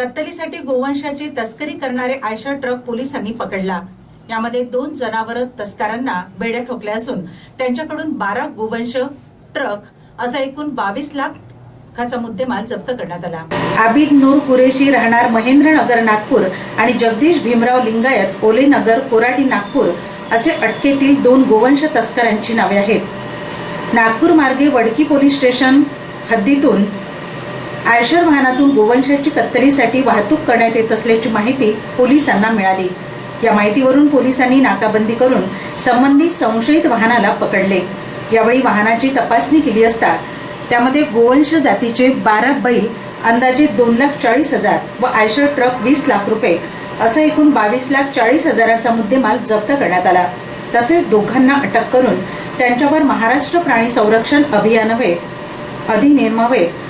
कत्तलीसाठी गोवंशाची तस्करी करणारे आयशर ट्रक पोलिसांनी पकडला. यामध्ये दोन जनावर तस्करांना बेड्या ठोकल्या असून त्यांच्याकडून बारा गोवंश ट्रक असा एकूण बावीस लाखाचा मुद्देमाल जप्त करण्यात आला. आबिद नूर कुरेशी राहणार महेंद्रनगर नागपूर आणि जगदीश भीमराव लिंगायत ओलेनगर कोराडी नागपूर असे अटकेतील दोन गोवंश तस्करांची नावे आहेत. नागपूर मार्गे वडकी पोलीस स्टेशन हद्दीतून आयशर वाहनातून गोवंशाची कत्तलीसाठी वाहतूक करण्यात येत असल्याची माहिती पोलिसांना मिळाली. या माहितीवरून पोलिसांनी नाकाबंदी करून संबंधित संशयित वाहनाला पकडले. यावेळी वाहनाची तपासणी केली असता त्यामध्ये गोवंश जातीचे बारा बैल अंदाजे दोन लाख चाळीस हजार व आयशर ट्रक वीस लाख रुपये असं एकूण बावीस लाख चाळीस हजाराचा मुद्देमाल जप्त करण्यात आला. तसेच दोघांना अटक करून त्यांच्यावर महाराष्ट्र प्राणी संरक्षण अभियानवे अधिनियमावेत